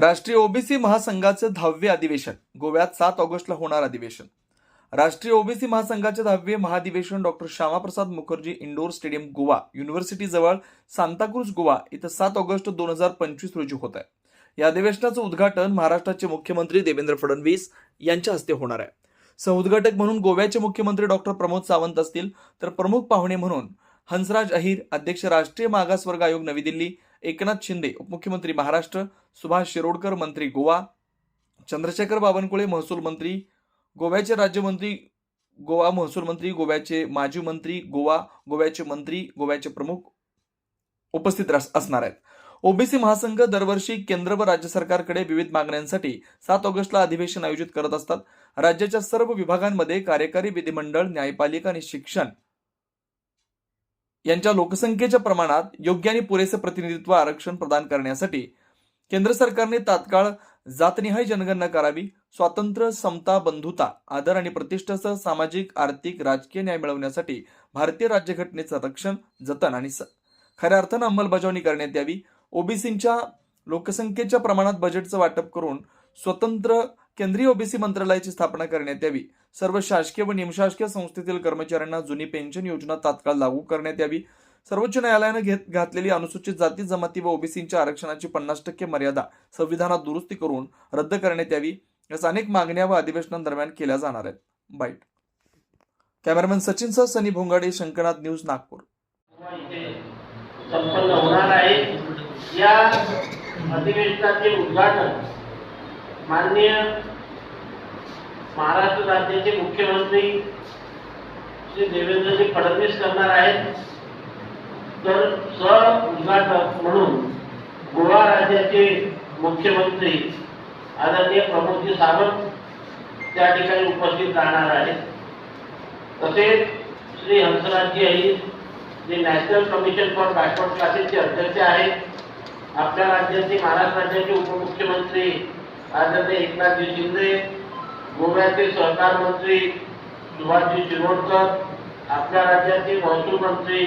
राष्ट्रीय ओबीसी महासंघाचं दहावे अधिवेशन. गोव्यात सात ऑगस्टला होणार अधिवेशन. राष्ट्रीय ओबीसी महासंघाचे दहावे महाधिवेशन doctor Shyamaprasad Mukherjee indoor stadium Goa university जवळ सांताक्रुज गोवा इथं सात ऑगस्ट दोन हजार पंचवीस रोजी होत आहे या अधिवेशनाचं उद्घाटन महाराष्ट्राचे मुख्यमंत्री देवेंद्र फडणवीस यांच्या हस्ते होणार आहे. सहउद्घाटक म्हणून गोव्याचे मुख्यमंत्री डॉक्टर प्रमोद सावंत असतील तर प्रमुख पाहुणे म्हणून हंसराज अहिर अध्यक्ष राष्ट्रीय मागासवर्ग आयोग नवी दिल्ली एकनाथ शिंदे उपमुख्यमंत्री महाराष्ट्र सुभाष शिरोडकर मंत्री गोवा चंद्रशेखर बावनकुळे महसूल मंत्री गोव्याचे राज्यमंत्री गोवा महसूल मंत्री गोव्याचे माजी मंत्री गोवा गोव्याचे मंत्री गोव्याचे प्रमुख उपस्थित असणार आहेत. ओबीसी महासंघ दरवर्षी केंद्र व राज्य सरकारकडे विविध मागण्यांसाठी सात ऑगस्टला अधिवेशन आयोजित करत असतात. राज्याच्या सर्व विभागांमध्ये कार्यकारी विधिमंडळ न्यायपालिका आणि शिक्षण यांच्या लोकसंख्येच्या प्रमाणात योग्य आणि पुरेसे प्रतिनिधित्व आरक्षण प्रदान करण्यासाठी केंद्र सरकारने तात्काळ जातनिहाय जनगणना करावी स्वातंत्र्य समता बंधुता आदर आणि प्रतिष्ठेसह सामाजिक आर्थिक राजकीय न्याय मिळवण्यासाठी भारतीय राज्यघटनेचं रक्षण जतन आणि स- खऱ्या अर्थानं अंमलबजावणी करण्यात यावी. ओबीसींच्या लोकसंख्येच्या प्रमाणात बजेटचं वाटप करून स्वतंत्र केंद्रीय ओबीसी मंत्रालयाची स्थापना करण्यात यावी. सर्व शासकीय व निमशासकीय संस्थेतील कर्मचाऱ्यांना जुनी पेन्शन योजना तात्काळ लागू करण्यात यावी. सर्वोच्च न्यायालयानं घेत घातलेली अनुसूचित जाती जमाती व ओबीसींच्या आरक्षणाची पन्नास टक्के मर्यादा संविधानात दुरुस्ती करून रद्द करण्यात यावी याच अनेक मागण्या व अधिवेशनादरम्यान केल्या जाणार आहेत. बाईट. कॅमेरामॅन सचिन सह सनी भोंगाडे शंकरनाथ न्यूज नागपूर. संपन्न होणार आहे. या अधिवेशनाचे उद्घाटन माननीय महाराष्ट्र राज्याचे मुख्यमंत्री श्री देवेंद्रजी फडणवीस करणार आहेत. तर सह उद्घाटक म्हणून गोवा राज्याचे मुख्यमंत्री आदरणीय प्रमोदजी सावंत त्या ठिकाणी उपस्थित राहणार आहेत. तसेच श्री हंसराजजी अहिर जे नॅशनल कमिशन फॉर बॅकवर्ड क्लासेसचे अध्यक्ष आहेत. आपल्या राज्याचे महाराष्ट्र राज्याचे उपमुख्यमंत्री आदरणीय एकनाथजी शिंदे गोव्याचे सहकार मंत्री सुभाषजी शिरोडकर आपल्या राज्याचे महसूल मंत्री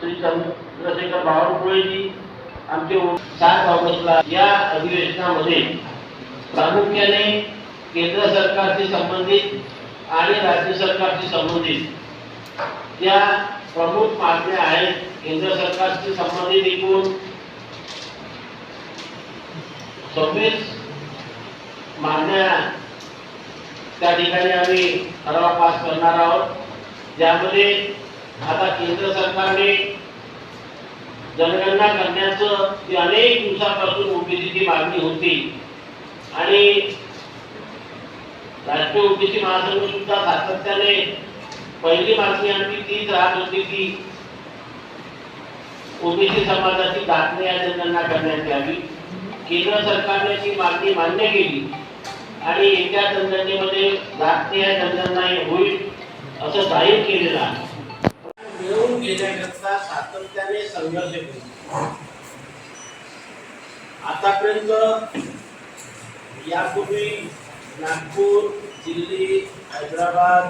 श्री चंद्रशेखर बावनकुळेजी आमचे सात ऑगस्टला या अधिवेशनामध्ये प्रामुख्याने केंद्र सरकारशी संबंधित आणि राज्य सरकारशी संबंधित या प्रमुख मागण्या आहेत. केंद्र सरकारशी संबंधित एकूण सव्वीस मागण्या त्या ठिकाणी आम्ही ठराव पास करणार आहोत. ज्यामध्ये आता केंद्र सरकारने जनगणना करण्याचं जी अनेक दिवसापासून ओबीसीची मागणी होती. आणि राष्ट्रीय ओबीसी महासंघ सुद्धा सातत्याने पहिली मागणी आमची तीच राहत होती की ओबीसी समाजाची दाखले या जनगणना करण्यात यावी. केंद्र सरकारने ती मागणी मान्य केली. आणि येत्या जनगणनेमध्ये दाखले या जनगणना होईल असं जाहीर केलेलं आहे. मिळवून घेण्याकरता सातत्याने संघर्ष केला आतापर्यंत यापूर्वी नागपूर दिल्ली हैदराबाद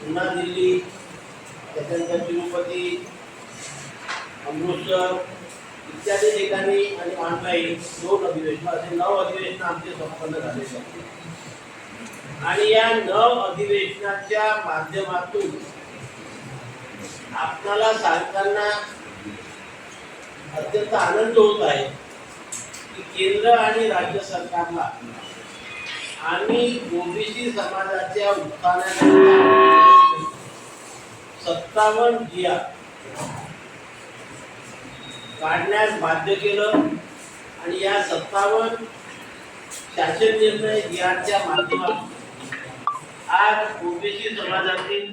पुन्हा दिल्ली त्याच्यानंतर तिरुपती अमृतसर इत्यादी ठिकाणी आणि ऑनलाईन दोन अधिवेशन असे नऊ अधिवेशन आमचे संपन्न झाले. आणि या नऊ अधिवेशनाच्या माध्यमातून आपणाला सांगताना अत्यंत आनंद होत आहे की केंद्र आणि राज्य सरकारला आणि ओबीसी समाजाच्या उत्थानाच्या सत्तावन्न जिया काढण्यास बाध्य केलं आणि या सत्तावन्न शासन निर्णय याच्या माध्यमातून आज ओबीसी समाजातील